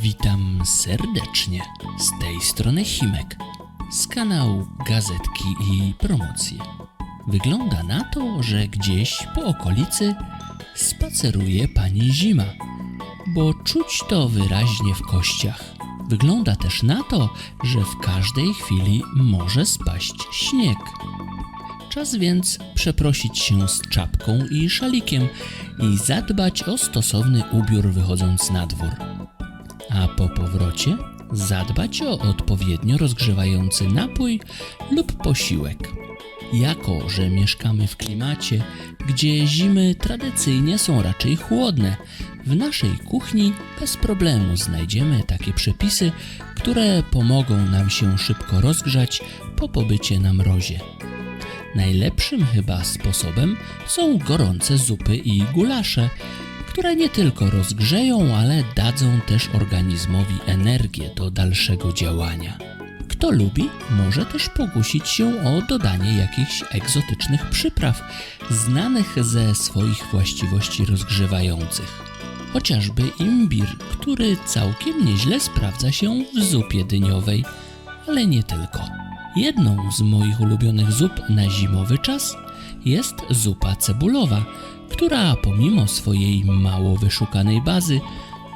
Witam serdecznie. Z tej strony Himek, z kanału Gazetki i Promocje. Wygląda na to, że gdzieś po okolicy spaceruje pani Zima, bo czuć to wyraźnie w kościach. Wygląda też na to, że w każdej chwili może spaść śnieg. Czas więc przeprosić się z czapką i szalikiem i zadbać o stosowny ubiór wychodząc na dwór. A po powrocie zadbać o odpowiednio rozgrzewający napój lub posiłek. Jako, że mieszkamy w klimacie, gdzie zimy tradycyjnie są raczej chłodne, w naszej kuchni bez problemu znajdziemy takie przepisy, które pomogą nam się szybko rozgrzać po pobycie na mrozie. Najlepszym chyba sposobem są gorące zupy i gulasze, które nie tylko rozgrzeją, ale dadzą też organizmowi energię do dalszego działania. Kto lubi, może też pokusić się o dodanie jakichś egzotycznych przypraw, znanych ze swoich właściwości rozgrzewających. Chociażby imbir, który całkiem nieźle sprawdza się w zupie dyniowej, ale nie tylko. Jedną z moich ulubionych zup na zimowy czas jest zupa cebulowa, która pomimo swojej mało wyszukanej bazy,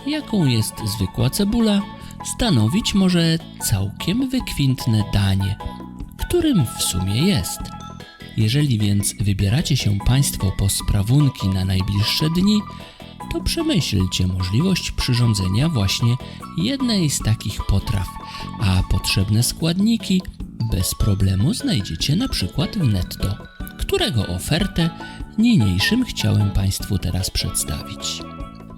jaką jest zwykła cebula, stanowić może całkiem wykwintne danie, którym w sumie jest. Jeżeli więc wybieracie się Państwo po sprawunki na najbliższe dni, to przemyślcie możliwość przyrządzenia właśnie jednej z takich potraw, a potrzebne składniki bez problemu znajdziecie na przykład w netto, którego ofertę niniejszym chciałem Państwu teraz przedstawić.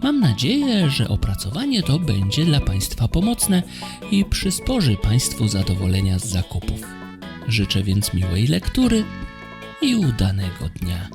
Mam nadzieję, że opracowanie to będzie dla Państwa pomocne i przysporzy Państwu zadowolenia z zakupów. Życzę więc miłej lektury i udanego dnia.